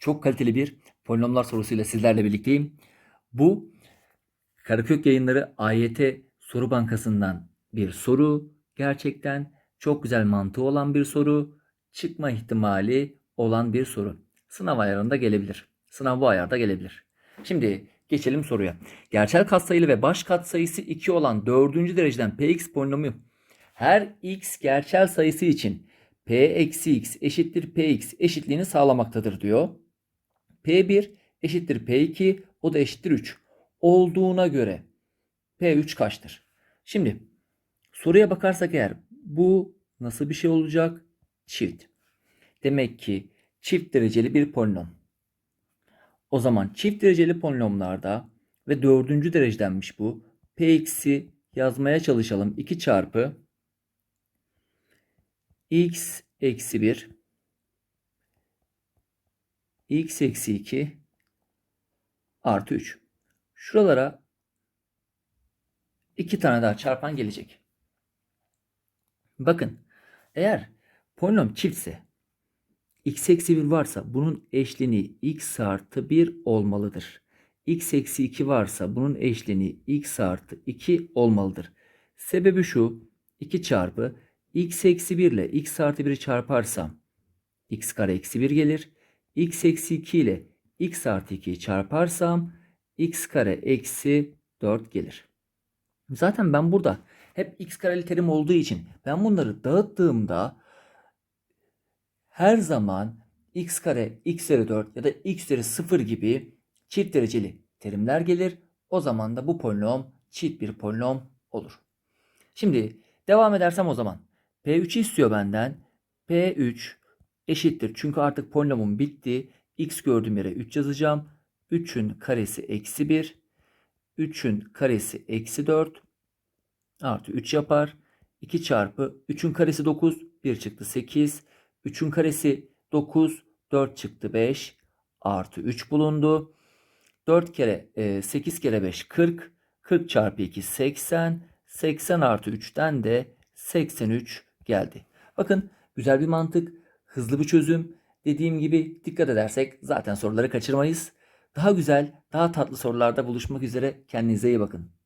çok kaliteli bir polinomlar sorusuyla sizlerle birlikteyim. Bu Karakök Yayınları AYT Soru Bankası'ndan bir soru. Gerçekten çok güzel mantığı olan bir soru. Çıkma ihtimali olan bir soru. Sınav ayarında gelebilir. Sınav bu ayarda gelebilir. Şimdi geçelim soruya. Gerçel katsayılı ve baş katsayısı 2 olan 4. dereceden px polinomu her x gerçel sayısı için p eksi x eşittir px eşitliğini sağlamaktadır diyor. P1 eşittir p2 o da eşittir 3 olduğuna göre p3 kaçtır? Şimdi soruya bakarsak eğer bu nasıl bir şey olacak? Çift. Demek ki çift dereceli bir polinom. O zaman çift dereceli polinomlarda ve dördüncü derecedenmiş bu. Px'i yazmaya çalışalım. 2 çarpı x eksi 1 x eksi 2 artı 3. Şuralara iki tane daha çarpan gelecek. Bakın eğer polinom çiftse x eksi 1 varsa bunun eşleniği x artı 1 olmalıdır. x eksi 2 varsa bunun eşleniği x artı 2 olmalıdır. Sebebi şu 2 çarpı x eksi 1 ile x artı 1'i çarparsam x kare eksi 1 gelir. X eksi 2 ile x artı 2'yi çarparsam x kare eksi 4 gelir. Zaten ben burada hep x kareli terim olduğu için ben bunları dağıttığımda her zaman x kare x üzeri 4 ya da x üzeri 0 gibi çift dereceli terimler gelir. O zaman da bu polinom çift bir polinom olur. Şimdi devam edersem o zaman P3'ü istiyor benden. P3 eşittir. Çünkü artık polinomum bitti. X gördüğüm yere 3 yazacağım. 3'ün karesi eksi 1. 3'ün karesi eksi 4. Artı 3 yapar. 2 çarpı 3'ün karesi 9. 1 çıktı 8. 3'ün karesi 9. 4 çıktı 5. Artı 3 bulundu. 4 kere e, 8 kere 5 40. 40 çarpı 2 80. 80 artı 3'ten de 83 geldi. Bakın güzel bir mantık, hızlı bir çözüm. Dediğim gibi dikkat edersek zaten soruları kaçırmayız. Daha güzel, daha tatlı sorularda buluşmak üzere. Kendinize iyi bakın.